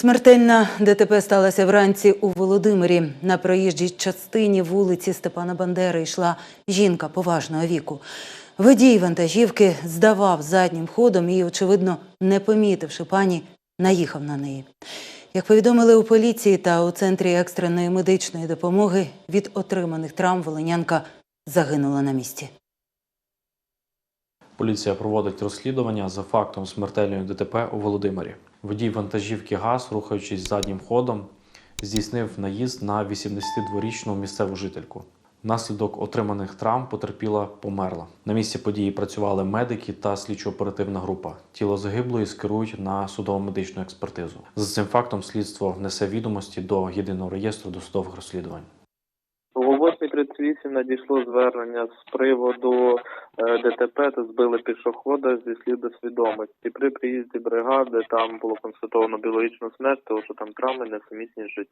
Смертельна ДТП сталася вранці у Володимирі. На проїжджій частині вулиці Степана Бандери йшла жінка поважного віку. Водій вантажівки здавав заднім ходом і, очевидно, не помітивши пані, наїхав на неї. Як повідомили у поліції та у центрі екстреної медичної допомоги, від отриманих травм волинянка загинула на місці. Поліція проводить розслідування за фактом смертельної ДТП у Володимирі. Водій вантажівки ГАЗ, рухаючись заднім ходом, здійснив наїзд на 82-річну місцеву жительку. Внаслідок отриманих травм потерпіла померла. На місці події працювали медики та слідчо-оперативна група. Тіло загиблої скерують на судово-медичну експертизу. За цим фактом слідство внесе відомості до єдиного реєстру досудових розслідувань. О 8.38 надійшло звернення з приводу е, ДТП та збили пішохода зі сліду свідомості. При приїзді бригади там було констатовано біологічну смерть, тому що там травми несумісні з життям.